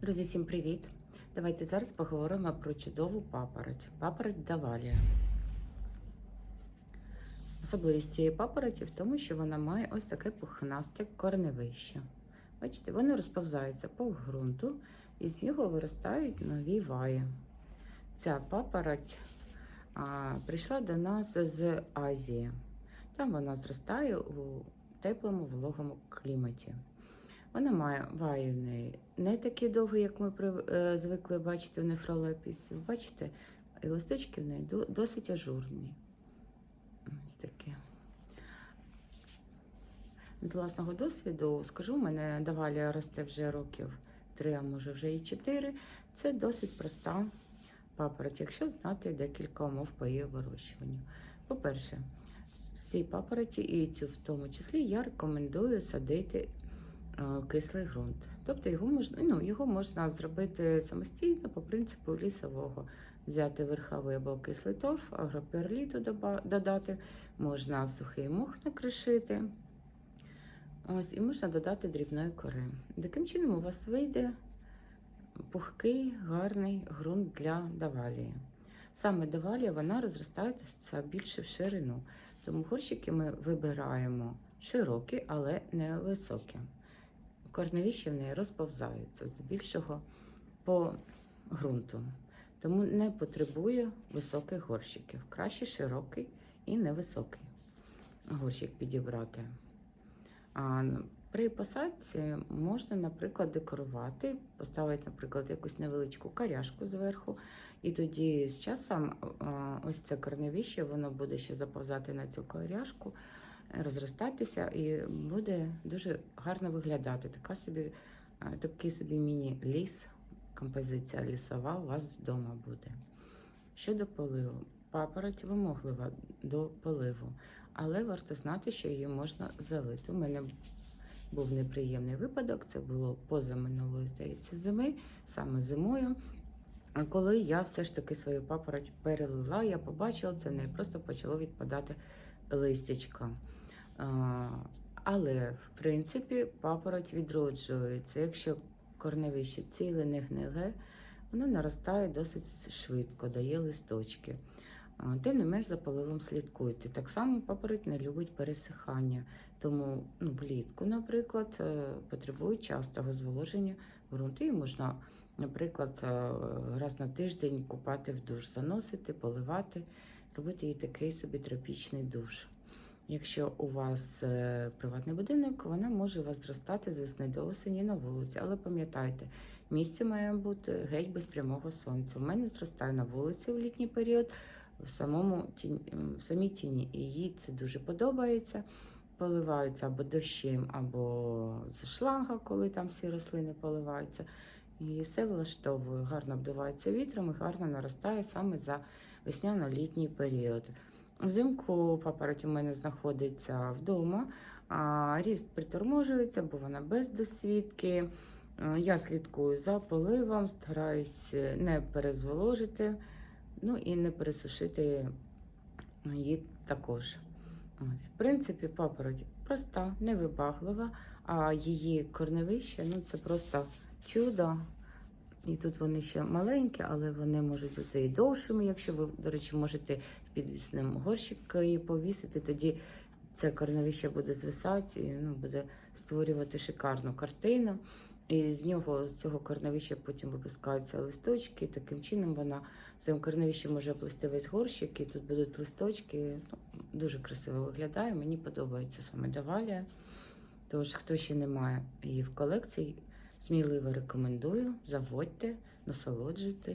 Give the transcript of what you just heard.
Друзі, всім привіт! Давайте зараз поговоримо про чудову папороть. Папороть Давалія. Особливість цієї папороті в тому, що вона має ось таке пухнасте корневище. Бачите, воно розповзається по ґрунту і з нього виростають нові ваї. Ця папороть а, прийшла до нас з Азії. Там вона зростає у теплому вологому кліматі. Вона має ваї в неї не такі довгі, як ми е, звикли бачити в нефролепісі. Бачите, і листочки в неї до- досить ажурні. Ось такі. З власного досвіду скажу, у мене давалія росте вже років три, а може вже і чотири. Це досить проста папороть, якщо знати декілька умов по її вирощуванню. По-перше, всі папороті, і цю в тому числі, я рекомендую садити кислий ґрунт. Тобто його можна, ну, його можна зробити самостійно по принципу лісового. Взяти верховий або кислий торф, агроперліту додати, можна сухий мох накришити. Ось, і можна додати дрібної кори. Таким чином у вас вийде пухкий, гарний ґрунт для давалії. Саме давалія вона розростається більше в ширину, тому горщики ми вибираємо широкі, але не високі. Корневіща в неї розповзаються здебільшого по ґрунту, тому не потребує високих горщиків. Краще широкий і невисокий горщик підібрати. А при посадці можна, наприклад, декорувати, поставити, наприклад, якусь невеличку каряшку зверху, і тоді з часом ось це корневіще, воно буде ще заповзати на цю каряшку, розростатися і буде дуже гарно виглядати. Така собі, такий собі міні-ліс, композиція лісова у вас вдома буде. Щодо поливу, папороть вимоглива до поливу, але варто знати, що її можна залити. У мене був неприємний випадок, це було позаминулої, здається, зими, саме зимою. А Коли я все ж таки свою папороть перелила, я побачила це, в неї просто почало відпадати листячко. Але, в принципі, папороть відроджується. Якщо корневище ціле, не гниле, воно наростає досить швидко, дає листочки. Тим не менш за поливом слідкуйте. Так само папороть не любить пересихання, тому ну, влітку, наприклад, е, потребує частого зволоження ґрунту. І можна, наприклад, е, раз на тиждень купати в душ, заносити, поливати, робити їй такий собі тропічний душ. Якщо у вас е, приватний будинок, вона може у вас зростати з весни до осені на вулиці. Але пам'ятайте, місце має бути геть без прямого сонця. У мене зростає на вулиці в літній період, в самому тіні, в самій тіні. І їй це дуже подобається. Поливаються або дощем, або з шланга, коли там всі рослини поливаються. І все влаштовує, гарно обдувається вітром і гарно наростає саме за весняно-літній період. Взимку папороть у мене знаходиться вдома, а ріст приторможується, бо вона без досвідки. Е, Я слідкую за поливом, стараюсь не перезволожити, ну і не пересушити її також. Ось, в принципі, папороть проста, невибаглива, а її корневище ну це просто чудо. І тут вони ще маленькі, але вони можуть бути і довшими. Якщо ви, до речі, можете в підвісним горщик її повісити, тоді це корневище буде звисати і ну, буде створювати шикарну картину. І з нього, з цього корневища потім випускаються листочки. Таким чином вона своїм корневищем може оплести весь горщик, і тут будуть листочки. Ну, дуже красиво виглядає. Мені подобається саме давалія. Тож, хто ще не має її в колекції, сміливо рекомендую, заводьте, насолоджуйтесь.